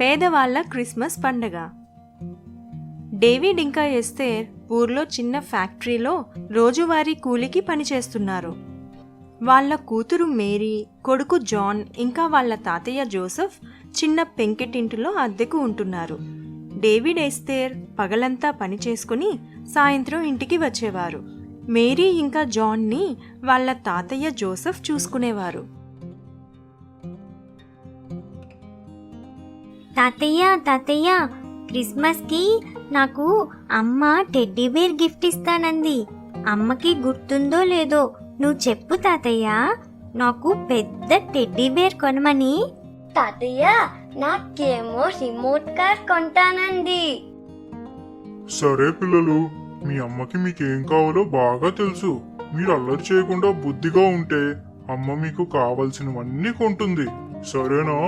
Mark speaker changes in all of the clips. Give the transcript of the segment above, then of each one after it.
Speaker 1: పేదవాళ్ళ క్రిస్మస్ పండగ. డేవిడ్ ఇంకా ఎస్తేర్ ఊర్లో చిన్న ఫ్యాక్టరీలో రోజువారీ కూలికి పనిచేస్తున్నారు. వాళ్ళ కూతురు మేరీ కొడుకు జాన్ ఇంకా వాళ్ళ తాతయ్య జోసెఫ్ చిన్న పెంకెటింటిలో అద్దెకు ఉంటున్నారు. డేవిడ్ ఎస్తేర్ పగలంతా పని చేసుకుని సాయంత్రం ఇంటికి వచ్చేవారు. మేరీ ఇంకా జాన్ని వాళ్ళ తాతయ్య జోసెఫ్ చూసుకునేవారు.
Speaker 2: తాతయ్య తాతయ్య క్రిస్మస్కి నాకు అమ్మ టెడ్డీ బేర్ గిఫ్ట్ ఇస్తానంది. అమ్మకి గుర్తుందో లేదో నువ్వు చెప్పు తాతయ్య. నాకు పెద్ద టెడ్డీ బేర్ కొనమని.
Speaker 3: తాతయ్య నాకేమో రిమోట్ కార్ కొంటానండి
Speaker 4: సరే పిల్లలు మీ అమ్మకి మీకేం కావాలో బాగా తెలుసు. మీరు అల్లరి చేయకుండా బుద్ధిగా ఉంటే అమ్మ మీకు కావలసినవన్నీ కొంటుంది. సరేనా?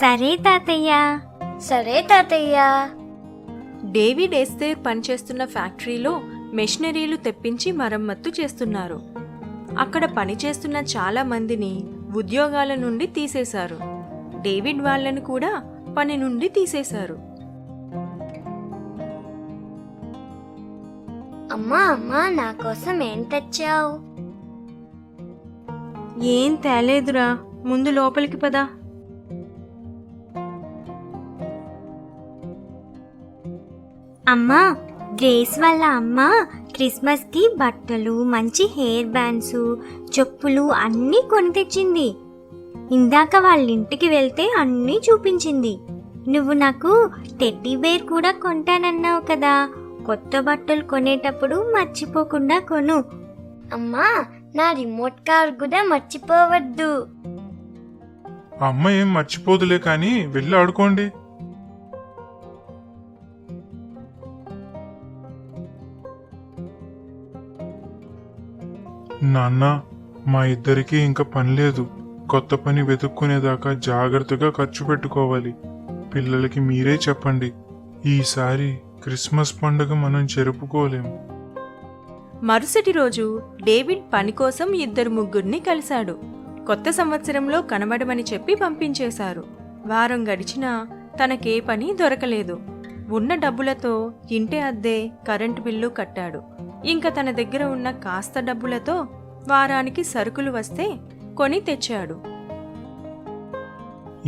Speaker 2: సరే తాతయ్య.
Speaker 3: సరే తాతయ్య.
Speaker 1: డేవిడ్ ఎస్తేర్ పనిచేస్తున్న ఫ్యాక్టరీలో మెషినరీలు తెప్పించి మరమ్మత్తు చేస్తున్నారు. అక్కడ పనిచేస్తున్న చాలా మందిని ఉద్యోగాల నుండి తీసేశారు. డేవిడ్ వాళ్ళను కూడా పని నుండి తీసేశారు.
Speaker 3: అమ్మా అమ్మా నా కోసం ఏం తెచ్చావు?
Speaker 1: ఏం తేలేదురా ముందు లోపలికి పదా.
Speaker 2: అమ్మా గ్రేస్ వాళ్ళ అమ్మ క్రిస్మస్కి బట్టలు మంచి హెయిర్ బ్యాండ్స్ చెప్పులు అన్నీ కొని తెచ్చింది ఇందాక వాళ్ళ ఇంటికి వెళ్తే అన్నీ చూపించింది. నువ్వు నాకు టెడ్డీ బేర్ కూడా కొంటానన్నావు కదా కొత్త బట్టలు కొనేటప్పుడు మర్చిపోకుండా కొను.
Speaker 3: అమ్మా నా రిమోట్ కార్ కూడా మర్చిపోవద్దు.
Speaker 4: అమ్మ ఏం మర్చిపోదులే కానీ వెళ్ళి ఆడుకోండి. నాన్న మా ఇద్దరికీ ఇంకా పని లేదు. కొత్త పని వెతుక్కునేదాకా జాగ్రత్తగా ఖర్చు పెట్టుకోవాలి. పిల్లలకి మీరే చెప్పండి. ఈసారి క్రిస్మస్ పండుగ మనం జరుపుకోలేం.
Speaker 1: మరుసటి రోజు డేవిడ్ పని కోసం ఇద్దరు ముగ్గురిని కలిశాడు. కొత్త సంవత్సరంలో కనబడమని చెప్పి పంపించేశారు. వారం గడిచినా తనకే పని దొరకలేదు. ఉన్న డబ్బులతో ఇంటి అద్దె కరెంటు బిల్లు కట్టాడు. ఇంకా తన దగ్గర ఉన్న కాస్త డబ్బులతో వారానికి సరుకులు వస్తే కొని తెచ్చాడు.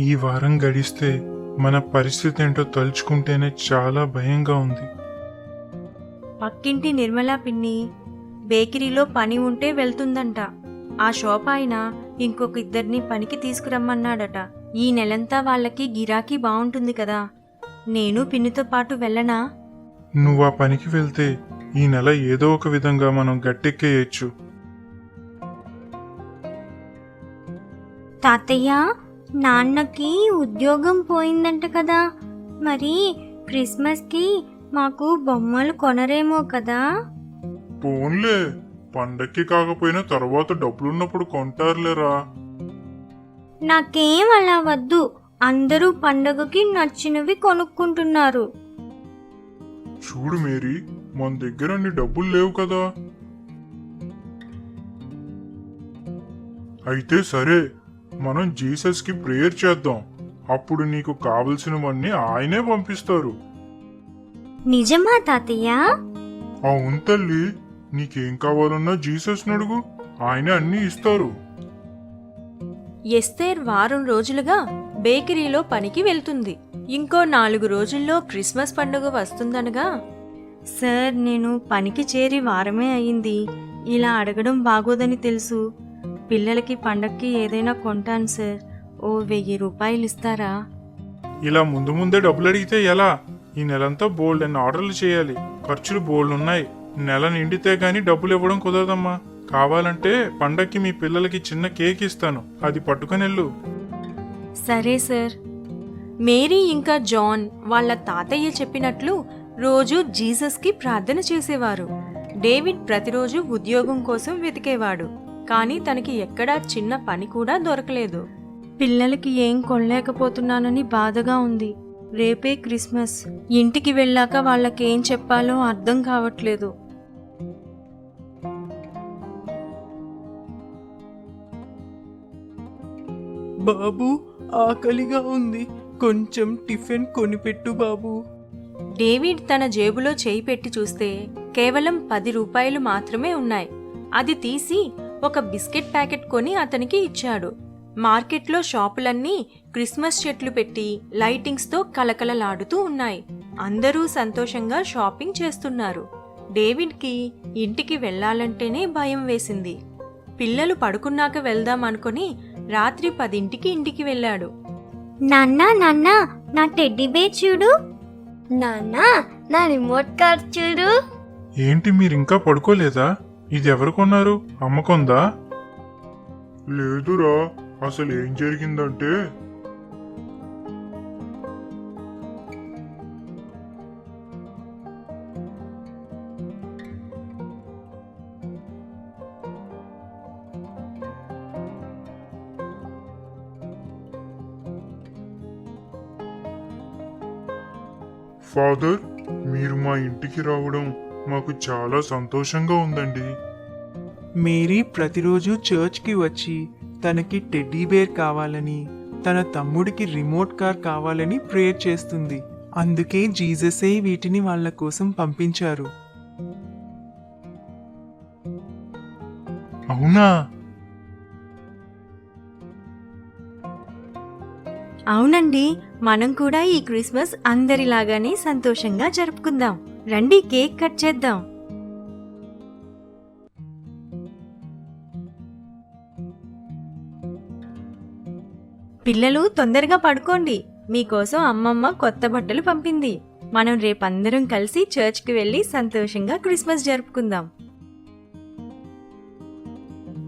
Speaker 4: ఈ వారం గడిస్తే మన పరిస్థితి ఏంటో తలుచుకుంటేనే చాలా భయంగా ఉంది.
Speaker 1: పక్కింటి నిర్మలా పిన్ని బేకరీలో పని ఉంటే వెళ్తుందంట. ఆ షాప్ ఆయన ఇంకొక ఇద్దరిని పనికి తీసుకురమ్మన్నాడట. ఈ నెలంతా వాళ్ళకి గిరాకీ బాగుంటుంది కదా. నేను పిన్నితో పాటు వెళ్ళనా?
Speaker 4: నువ్వు ఆ పనికి వెళ్తే ఈ నెల ఏదో ఒక విధంగా మనం గట్టెక్కేయచ్చు.
Speaker 2: తాతయ్య నాన్నకి ఉద్యోగం పోయిందంట కదా. మరి క్రిస్మస్కి మాకు బొమ్మలు కొనరేమో కదా.
Speaker 4: పోన్లే పండక్కి కాకపోయినా తర్వాత డబ్బులున్నప్పుడు కొంటారులేరా.
Speaker 2: నాకేం అలా వద్దు అందరూ పండగకి నచ్చినవి కొనుక్కుంటున్నారు.
Speaker 4: చూడు మేరీ మన దగ్గర అన్ని డబ్బులు లేవు కదా. అయితే సరే మనం జీసస్కి ప్రేయర్ చేద్దాం. అప్పుడు నీకు కావలసినవన్నీ ఆయనే పంపిస్తారు.
Speaker 2: నిజమా తాతయ్య?
Speaker 4: అవును తల్లి. నీకేం కావాలన్నా జీసస్ అడుగు. ఆయనే అన్ని ఇస్తారు.
Speaker 1: ఎస్తేర్ వారం రోజులుగా బేకరీలో పనికి వెళ్తుంది. ఇంకో నాలుగు రోజుల్లో క్రిస్మస్ పండుగ వస్తుందనగా సార్ నేను పనికి చేరి వారమే అయింది. ఇలా అడగడం బాగోదని తెలుసు. పిల్లలకి పండక్కి ఏదైనా కొంటాను సార్. ఓ వెయ్యి రూపాయలు ఇస్తారా?
Speaker 4: ఇలా ముందు ముందే డబ్బులు అడిగితే ఎలా? ఈ నెలంతా బోల్డ్ అన్ని ఆర్డర్లు చేయాలి. ఖర్చులు బోల్డ్ ఉన్నాయి. నెల నిండితే గాని డబ్బులు ఇవ్వడం కుదరదమ్మా. కావాలంటే పండక్కి మీ పిల్లలకి చిన్న కేక్ ఇస్తాను. అది పట్టుకునెళ్ళు.
Speaker 1: సరే సార్. మేరీ ఇంకా జాన్ వాళ్ళ తాతయ్య చెప్పినట్లు రోజు జీసస్కి ప్రార్థన చేసేవారు. డేవిడ్ ప్రతిరోజు ఉద్యోగం కోసం వెతికేవాడు. కానీ తనకి ఎక్కడా చిన్న పని కూడా దొరకలేదు. పిల్లలకి ఏం కొనలేకపోతున్నానని బాధగా ఉంది. రేపే క్రిస్మస్. ఇంటికి వెళ్ళాక వాళ్ళకేం చెప్పాలో అర్థం కావట్లేదు.
Speaker 5: బాబు ఆకలిగా ఉంది.
Speaker 6: కొంచెం టిఫిన్ కొనిపెట్టు బాబు.
Speaker 1: డేవిడ్ తన జేబులో చేయి పెట్టి చూస్తే కేవలం పది రూపాయలు మాత్రమే ఉన్నాయి. అది తీసి ఒక బిస్కెట్ ప్యాకెట్ కొని అతనికి ఇచ్చాడు. మార్కెట్లో షాపులన్నీ క్రిస్మస్ చెట్లు పెట్టి లైటింగ్స్తో కలకలలాడుతూ ఉన్నాయి. అందరూ సంతోషంగా షాపింగ్ చేస్తున్నారు. డేవిడ్కి ఇంటికి వెళ్ళాలంటేనే భయం వేసింది. పిల్లలు పడుకున్నాక వెళ్దాం అనుకుని రాత్రి పదింటికి ఇంటికి వెళ్ళాడు.
Speaker 7: నాన్న నాన్న నా టెడ్డీ బేర్ చూడు.
Speaker 3: నాన్న నా రిమోట్ కార్ చూడు.
Speaker 5: ఏంటి మీరు ఇంకా పడుకోలేదా? ఇది ఎవరు కొన్నారు అమ్మకుందా లేదురా అసలు ఏం జరిగిందంటే? ఫాదర్ మీరు మా ఇంటికి రావడం మాకు చాలా సంతోషంగా ఉందండి.
Speaker 6: మేరీ ప్రతిరోజు చర్చ్కి వచ్చి తనకి టెడ్డీ బేర్ కావాలని తన తమ్ముడికి రిమోట్ కార్ కావాలని ప్రేయర్ చేస్తుంది. అందుకే జీససే వీటిని వాళ్ళ కోసం పంపించారు.
Speaker 5: అవునా?
Speaker 1: అవునండి. మనం కూడా ఈ క్రిస్మస్ అందరిలాగానే సంతోషంగా జరుపుకుందాం. రండి కేక్ కట్ చేద్దాం. పిల్లలు తొందరగా పడుకోండి. మీకోసం అమ్మమ్మ కొత్త బట్టలు పంపింది. మనం రేపందరం కలిసి చర్చ్కి వెళ్ళి సంతోషంగా క్రిస్మస్ జరుపుకుందాం.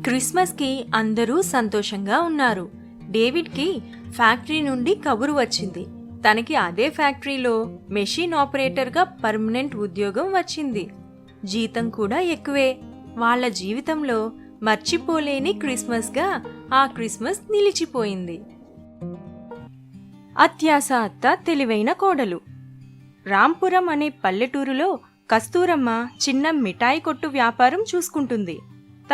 Speaker 1: క్రిస్మస్కి అందరూ సంతోషంగా ఉన్నారు. డేవిడ్కి ఫ్యాక్టరీ నుండి కబురు వచ్చింది. తనకి అదే ఫ్యాక్టరీలో మెషిన్ ఆపరేటర్గా పర్మనెంట్ ఉద్యోగం వచ్చింది. జీతం కూడా ఎక్కువే. వాళ్ళ జీవితంలో మర్చిపోలేని క్రిస్మస్గా ఆ క్రిస్మస్ నిలిచిపోయింది. అత్యాస అత్త తెలివైన కోడలు. రాంపురం అనే పల్లెటూరులో కస్తూరమ్మ చిన్న మిఠాయి కొట్టు వ్యాపారం చూసుకుంటుంది.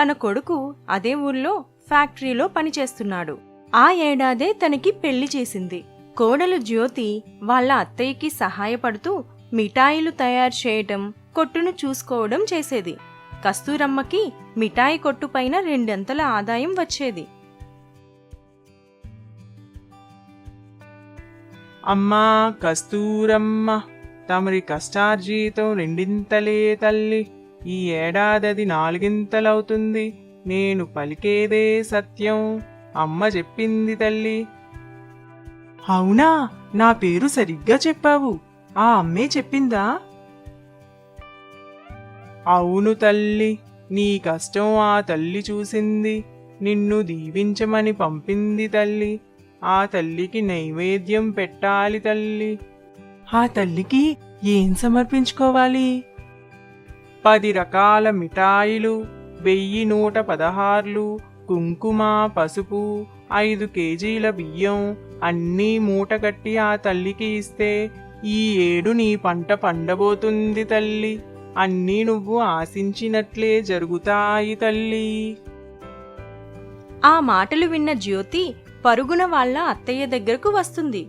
Speaker 1: తన కొడుకు అదే ఊర్లో ఫ్యాక్టరీలో పనిచేస్తున్నాడు. ఆ ఏడాదే తనకి పెళ్ళి చేసింది. కోడలు జ్యోతి వాళ్ళ అత్తయ్యకి సహాయపడుతూ మిఠాయిలు తయారు చేయటం కొట్టును చూసుకోవడం చేసేది. కస్తూరమ్మకి మిఠాయి కొట్టు పైన రెండంతల ఆదాయం వచ్చేది.
Speaker 6: అమ్మా కస్తూరమ్మ తమరి కష్టార్జీతం రెండింతలే తల్లి. ఈ ఏడాదది నాలుగింతలవుతుంది. నేను పలికేదే సత్యం. అమ్మ చెప్పింది తల్లి. అవునా? నా పేరు సరిగ్గా చెప్పావు. ఆ అమ్మే చెప్పిందా? అవును తల్లి నీ కష్టం ఆ తల్లి చూసింది. నిన్ను దీవించమని పంపింది తల్లి. ఆ తల్లికి నైవేద్యం పెట్టాలి తల్లి. ఆ తల్లికి ఏం సమర్పించుకోవాలి? పది రకాల మిఠాయిలు వెయ్యి నూట పదహార్లు కుంకుమ పసుపు ఐదు కేజీల బియ్యం అన్నీ మూట కట్టి ఆ తల్లికి ఇస్తే ఈ ఏడు నీ పంట పండబోతుంది తల్లి. అన్నీ నువ్వు ఆశించినట్లే జరుగుతాయి తల్లి.
Speaker 1: ఆ మాటలు విన్న జ్యోతి పరుగున వాళ్ళ అత్తయ్య దగ్గరకు వస్తుంది.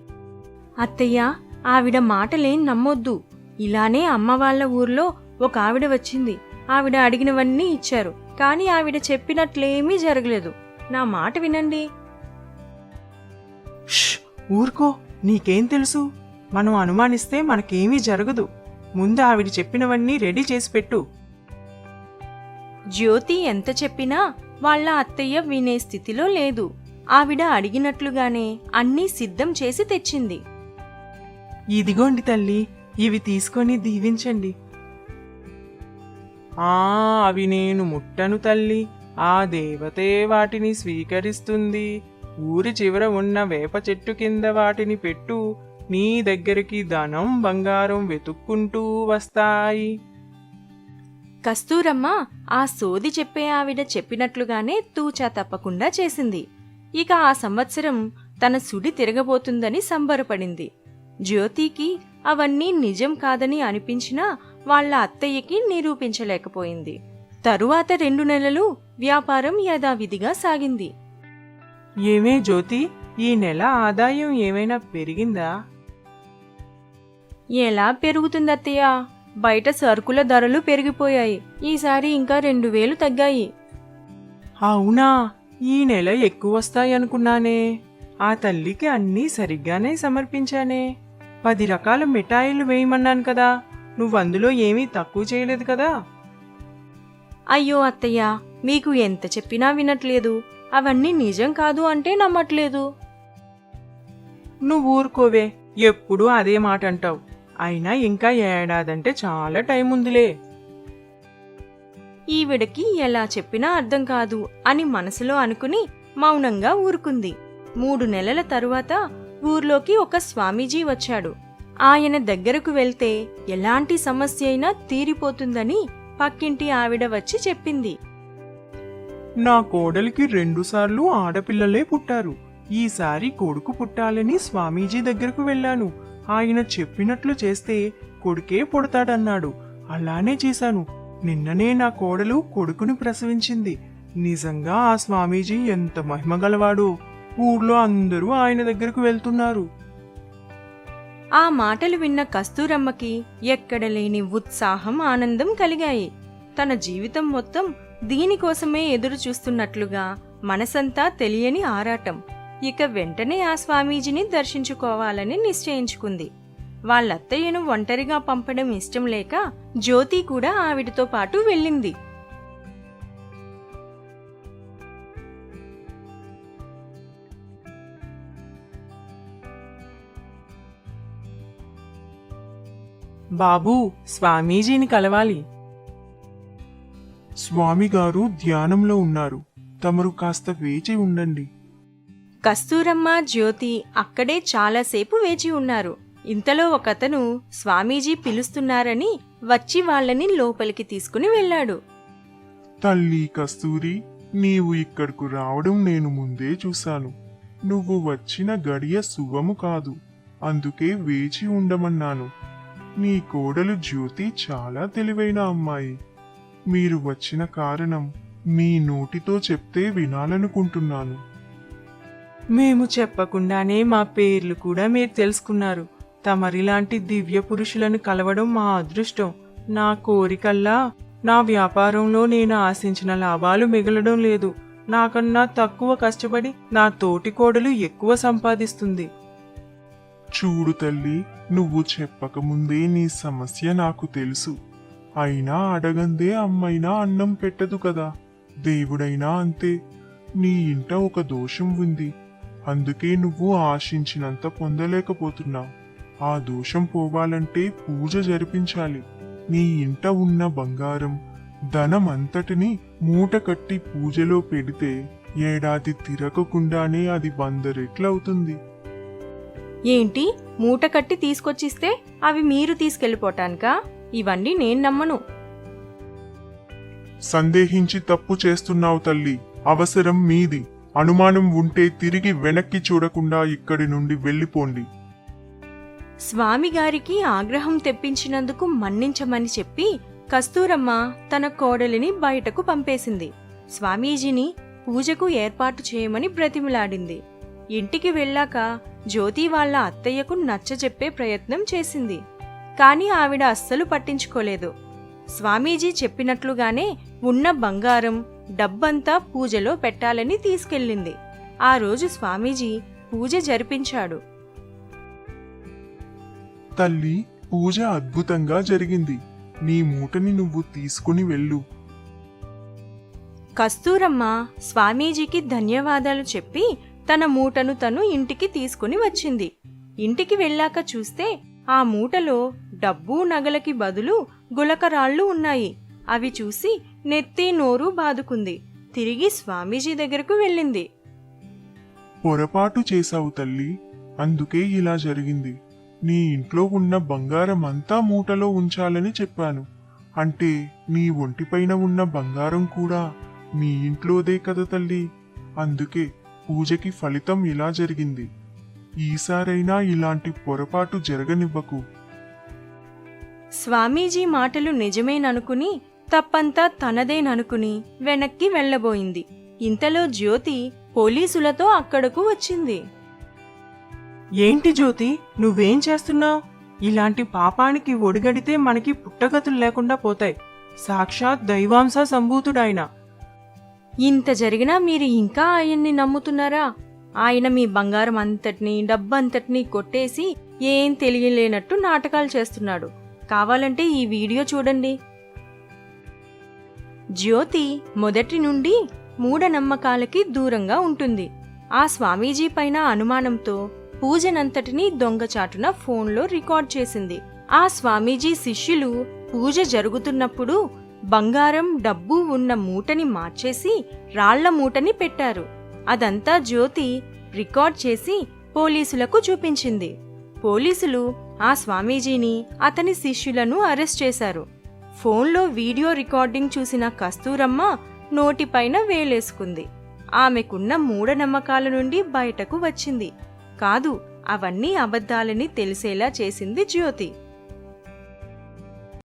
Speaker 1: అత్తయ్య ఆవిడ మాటలేం నమ్మొద్దు. ఇలానే అమ్మ వాళ్ళ ఊర్లో ఒక ఆవిడ వచ్చింది. ఆవిడ అడిగినవన్నీ ఇచ్చారు. కానీ ఆవిడ చెప్పినట్లేమీ జరగలేదు. నా మాట వినండి.
Speaker 6: ఊరుకో నీకేం తెలుసు? మనం అనుమానిస్తే మనకేమీ జరగదు. ముందు ఆవిడ చెప్పినవన్నీ రెడీ చేసి పెట్టు.
Speaker 1: జ్యోతి ఎంత చెప్పినా వాళ్ళ అత్తయ్య వినే స్థితిలో లేదు. ఆవిడ అడిగినట్లుగానే అన్నీ సిద్ధం చేసి తెచ్చింది.
Speaker 6: ఇదిగోండి తల్లి ఇవి తీసుకొని దీవించండి. ఆ అవి నేను ముట్టను తల్లి. ఆ దేవతే వాటిని స్వీకరిస్తుంది. ఊరి చివర ఉన్న వేప చెట్టు కింద వాటిని పెట్టు. నీ దగ్గరికి ధనం బంగారం వెతుక్కుంటూ వస్తాయి.
Speaker 1: కస్తూరమ్మ ఆ సోది చెప్పే ఆవిడ చెప్పినట్లుగానే తూచా తప్పకుండా చేసింది. ఇక ఆ సంవత్సరం తన సుడి తిరగబోతుందని సంబరపడింది. జ్యోతికి అవన్నీ నిజం కాదని అనిపించినా వాళ్ళ అత్తయ్యకి నిరూపించలేకపోయింది. తరువాత రెండు నెలలు వ్యాపారం యథావిధిగా సాగింది.
Speaker 6: ఏమే జ్యోతి ఈ నెల ఆదాయం ఏమైనా పెరిగిందా?
Speaker 1: ఎలా పెరుగుతుంది అత్తయ్య? బయట సరుకుల ధరలు పెరిగిపోయాయి. ఈసారి ఇంకా రెండు వేలు తగ్గాయి.
Speaker 6: అవునా? ఈ నెల ఎక్కువ వస్తాయనుకున్నానే ఆ తల్లికి అన్నీ సరిగ్గానే సమర్పించానే. పది రకాల మిఠాయిలు వేయమన్నాను కదా. నువ్వు అందులో ఏమీ తక్కువ చేయలేదు కదా?
Speaker 1: అయ్యో అత్తయ్య మీకు ఎంత చెప్పినా వినట్లేదు. అవన్నీ నిజం కాదు అంటే నమ్మట్లేదు.
Speaker 6: నువ్వు ఊరుకోవే ఎప్పుడూ అదే మాట అంటావు అయినా ఇంకా ఏడాదంటే చాలా టైం ఉందిలే.
Speaker 1: ఈవిడకి ఎలా చెప్పినా అర్థం కాదు అని మనసులో అనుకుని మౌనంగా ఊరుకుంది. మూడు నెలల తరువాత ఊర్లోకి ఒక స్వామీజీ వచ్చాడు. ఆయన దగ్గరకు వెళ్తే ఎలాంటి సమస్య అయినా తీరిపోతుందని పక్కింటి ఆవిడ వచ్చి చెప్పింది.
Speaker 6: నా కోడలికి రెండుసార్లు ఆడపిల్లలే పుట్టారు. ఈసారి కొడుకు పుట్టాలని స్వామీజీ దగ్గరకు వెళ్ళాను. ఆయన చెప్పినట్లు చేస్తే కొడుకే పుడతాడన్నాడు. అలానే చేశాను. నిన్ననే నా కోడలు కొడుకుని ప్రసవించింది. నిజంగా ఆ స్వామీజీ ఎంత మహిమగలవాడు ఊర్లో అందరూ ఆయన దగ్గరకు వెళ్తున్నారు.
Speaker 1: ఆ మాటలు విన్న కస్తూరమ్మకి ఎక్కడలేని ఉత్సాహం ఆనందం కలిగాయి. తన జీవితం మొత్తం దీనికోసమే ఎదురు చూస్తున్నట్లుగా మనసంతా తెలియని ఆరాటం. ఇక వెంటనే ఆ స్వామీజీని దర్శించుకోవాలని నిశ్చయించుకుంది. వాళ్ళత్తయ్యను ఒంటరిగా పంపడం ఇష్టం లేక జ్యోతి కూడా ఆవిడతో పాటు వెళ్ళింది.
Speaker 6: బాబూ స్వామీజీని కలవాలి.
Speaker 5: స్వామి గారు ధ్యానంలో ఉన్నారు. తమరు కాస్త వేచి ఉండండి.
Speaker 1: కస్తూరమ్మ జ్యోతి అక్కడే చాలాసేపు వేచి ఉన్నారు. ఇంతలో ఒకతను స్వామీజీ పిలుస్తున్నారని వచ్చి వాళ్ళని లోపలికి తీసుకుని వెళ్ళాడు.
Speaker 5: తల్లి కస్తూరి నీవు ఇక్కడకు రావడం నేను ముందే చూశాను. నువ్వు వచ్చిన గడియ శుభము కాదు. అందుకే వేచి ఉండమన్నాను. నీ కోడలు జ్యోతి చాలా తెలివైన అమ్మాయి. మీరు వచ్చిన కారణం మీ నోటితో చెప్తే వినాలనుకుంటున్నాను.
Speaker 6: మేము చెప్పకుండానే మా పేర్లు కూడా మీరు తెలుసుకున్నారు. తమరిలాంటి దివ్య పురుషులను కలవడం మా అదృష్టం. నా కోరికల్లా నా వ్యాపారంలో నేను ఆశించిన లాభాలు మిగలడం లేదు. నాకన్నా తక్కువ కష్టపడి నా తోటి కోడలు ఎక్కువ సంపాదిస్తుంది.
Speaker 5: చూడు తల్లి నువ్వు చెప్పకముందే నీ సమస్య నాకు తెలుసు. అయినా అడగందే అమ్మైనా అన్నం పెట్టదు కదా. దేవుడైనా అంతే. నీ ఇంట ఒక దోషం ఉంది. అందుకే నువ్వు ఆశించినంత పొందలేకపోతున్నావు. ఆ దోషం పోవాలంటే పూజ జరిపించాలి. నీ ఇంట ఉన్న బంగారం ధనం అంతటిని మూట కట్టి పూజలో పెడితే ఏడాది తిరగకుండానే అది వంద రెట్లవుతుంది
Speaker 1: ఏంటి? మూట కట్టి తీసుకొచ్చిస్తే అవి మీరు తీసుకెళ్ళిపోటానికా? ఇవన్నీ నేను నమ్మను.
Speaker 5: సందేహించి తప్పు చేస్తున్నావు తల్లి అవసరం మీది. అనుమానం ఉంటే తిరిగి వెనక్కి చూడకుండా ఇక్కడి నుండి వెళ్ళిపోండి.
Speaker 1: స్వామిగారికి ఆగ్రహం తెప్పించినందుకు మన్నించమని చెప్పి కస్తూరమ్మ తన కోడలిని బయటకు పంపేసింది. స్వామీజీని పూజకు ఏర్పాటు చేయమని బ్రతిమిలాడింది. ఇంటికి వెళ్ళాక జ్యోతి వాళ్ళ అత్తయ్యకు నచ్చజెప్పే ప్రయత్నం చేసింది. కాని ఆవిడ అస్సలు పట్టించుకోలేదు. స్వామీజీ చెప్పినట్లుగానే ఉన్న బంగారం డబ్బంతా పూజలో పెట్టాలని తీసుకెళ్ళింది. ఆ రోజు స్వామీజీ పూజ జరిపించాడు.
Speaker 5: తల్లి పూజ అద్భుతంగా జరిగింది. నీ మూటని నువ్వు తీసుకుని వెళ్ళు.
Speaker 1: కస్తూరమ్మ స్వామీజీకి ధన్యవాదాలు చెప్పి తన మూటను తను ఇంటికి తీసుకుని వచ్చింది. ఇంటికి వెళ్ళాక చూస్తే ఆ మూటలో డబ్బు నగలకి బదులు గులకరాళ్ళు ఉన్నాయి. అవి చూసి నెత్తి నోరు బాదుకుంది. తిరిగి స్వామీజీ దగ్గరకు వెళ్ళింది.
Speaker 5: పొరపాటు చేశావు తల్లి. అందుకే ఇలా జరిగింది. నీ ఇంట్లో ఉన్న బంగారం అంతా మూటలో ఉంచాలని చెప్పాను. అంటే నీ ఒంటిపైన ఉన్న బంగారం కూడా మీ ఇంట్లోదే కదా తల్లి. అందుకే పూజకి ఫలితం ఇలా జరిగింది. ఈసారైనా ఇలాంటి పొరపాటు జరగనివ్వకు.
Speaker 1: స్వామీజీ మాటలు నిజమేననుకుని తప్పంతా తనదేననుకుని వెనక్కి వెళ్ళబోయింది. ఇంతలో జ్యోతి పోలీసులతో అక్కడకు వచ్చింది.
Speaker 6: ఏంటి జ్యోతి నువ్వేం చేస్తున్నావు? ఇలాంటి పాపానికి ఒడిగడితే మనకి పుట్టగతులు లేకుండా పోతాయి. సాక్షాత్ దైవాంశ సంభూతుడాయన.
Speaker 1: ఇంత జరిగినా మీరు ఇంకా ఆయన్ని నమ్ముతున్నారా? ఆయన మీ బంగారం అంతటిని డబ్బంతటిని కొట్టేసి ఏం తెలియలేనట్టు నాటకాలు చేస్తున్నాడు. కావాలంటే ఈ వీడియో చూడండి. జ్యోతి మొదటి నుండి మూఢనమ్మకాలకి దూరంగా ఉంటుంది. ఆ స్వామీజీ పైన అనుమానంతో పూజనంతటినీ దొంగచాటున ఫోన్లో రికార్డ్ చేసింది. ఆ స్వామీజీ శిష్యులు పూజ జరుగుతున్నప్పుడు బంగారం డబ్బు ఉన్న మూటని మార్చేసి రాళ్ళ మూటని పెట్టారు. అదంతా జ్యోతి రికార్డ్ చేసి పోలీసులకు చూపించింది. పోలీసులు ఆ స్వామీజీని అతని శిష్యులను అరెస్ట్ చేశారు. ఫోన్లో వీడియో రికార్డింగ్ చూసిన కస్తూరమ్మ నోటిపైన వేలేసుకుంది. ఆమెకున్న మూఢనమ్మకాల నుండి బయటకు వచ్చింది. కాదు అవన్నీ అబద్ధాలని తెలిసేలా చేసింది జ్యోతి.